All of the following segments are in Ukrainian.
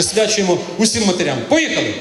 присвячуємо усім матерям. Поїхали!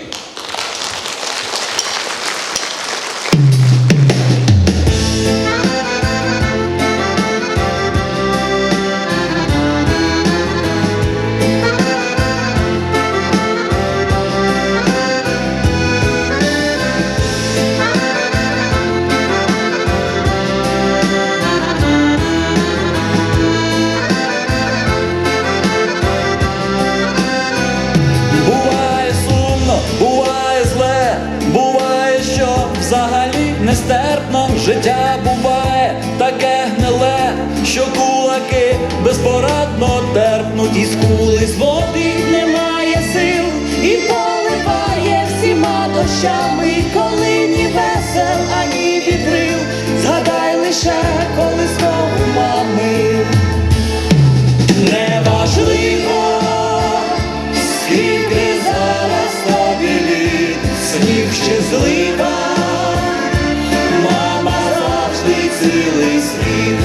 Нестерпно життя буває таке гниле, що кулаки безпорадно терпнуть і скули з води немає сил, і поливає всіма дощами, коли ні весел, ані вітрил. Згадай лише, коли знову мами. Неважливо, скільки зараз тобі літ, сніг щаслива, мама цілий світ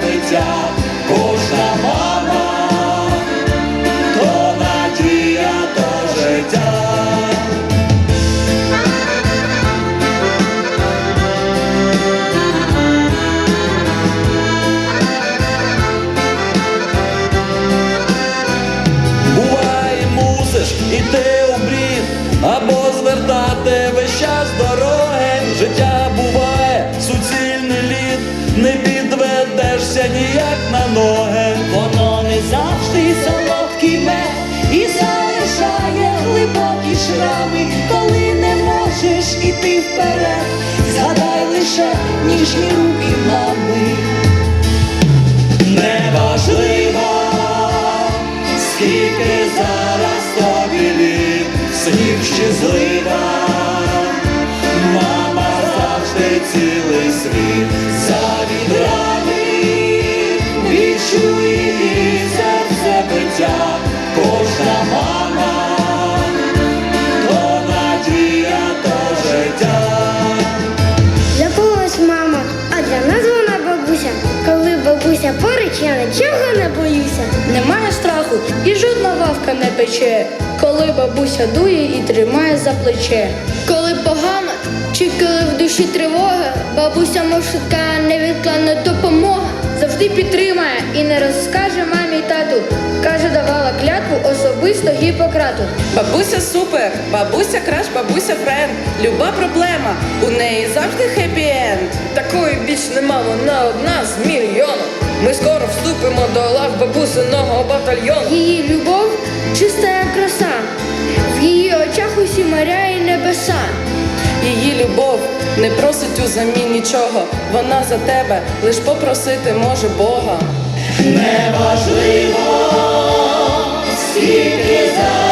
биття, кожна мама, то надія, то життя. Буває, мусиш іти у брід, або звертати весь час дороги. Життя буває, суцільний лід, не підведешся ніяк на ноги. Воно не завжди солодкий мед і залишає глибокі шрами, коли не можеш іти вперед. Згадай лише ніжні руки мами. Неважливо, скільки зараз сніг щаслива, мама завжди цілий світ за вітрами, відчує її серце биття, кожна мама, то надія, то життя. Для когось мама, а для нас вона бабуся. Коли бабуся поруч, я нічого не боюся. Немає страху і жодна лавка не пече, коли бабуся дує і тримає за плече. Коли погано, чи коли в душі тривога, бабуся мовшитка невідкладна допомога. Завжди підтримає і не розкаже мамі й тату. Каже, давала клятву особисто Гіппократу. Бабуся супер, бабуся краш, бабуся френд. Люба проблема, у неї завжди хеппі-енд. Такої більш нема, вона одна з мільйону. Ми скоро вступимо до лав бабусиного батальйону. Її любов і. Її любов не просить у замін нічого. Вона за тебе лиш попросити може Бога. Неважливо, скільки зараз